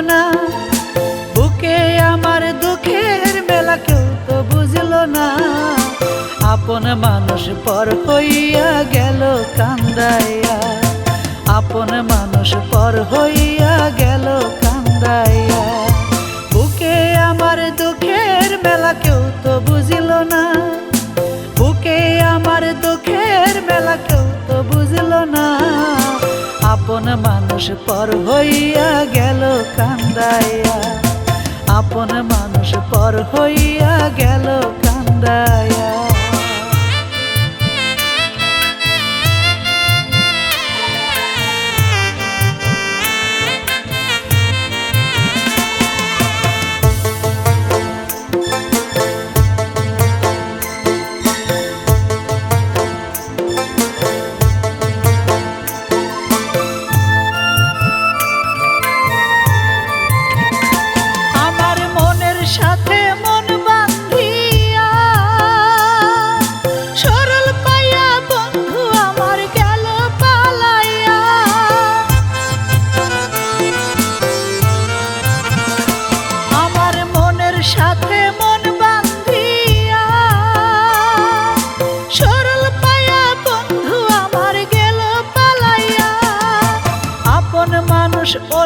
না। বুকে আমার দুঃখের মেলা কেউ তো বুঝল না। আপন মানুষ পর হইয়া গেল কান্দাইয়া। আপন মানুষ পর হইয়া আপন মানুষ পর হইয়া গেল কান্দাইয়া। আপন মানুষ পর হইয়া গেল কান্দাইয়া।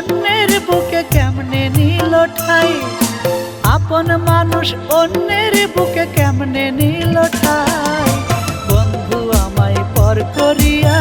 অন্যের বুকে কেমনে নিল ঠাই? আপন মানুষ অন্যের বুকে কেমনে নিল ঠাই? বন্ধু আমায় পর করিয়া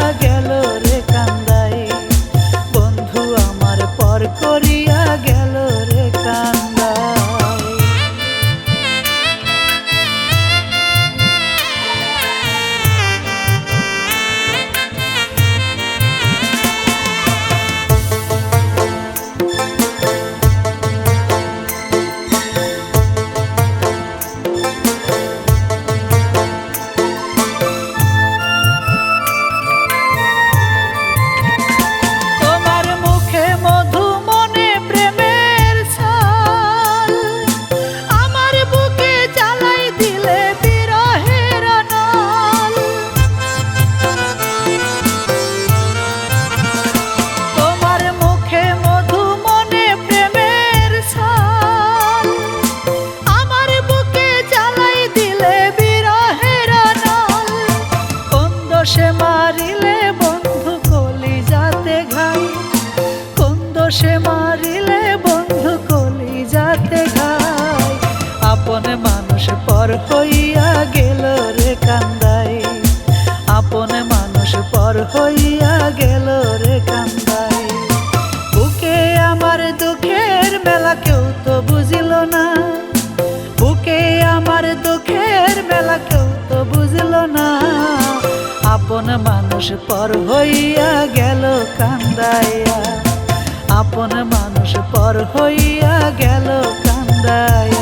দোষে মারিলে বন্ধু কলি যাতে ঘাই। কোন দোষে মারিলে বন্ধু কলি যাতে ঘাই। আপন মানুষ পর হইয়া গেল রে কান্দাই। আপন মানুষ পর হইয়া গেল রে কান্দাই। বুকে আমার দুঃখের মেলা কেউ তো বুঝিল না। বুকে আমার দুঃখের মেলা কেউ আপন মানুষ পর হইয়া গেল কান্দাইয়া। আপন মানুষ পর হইয়া গেল কান্দাইয়া।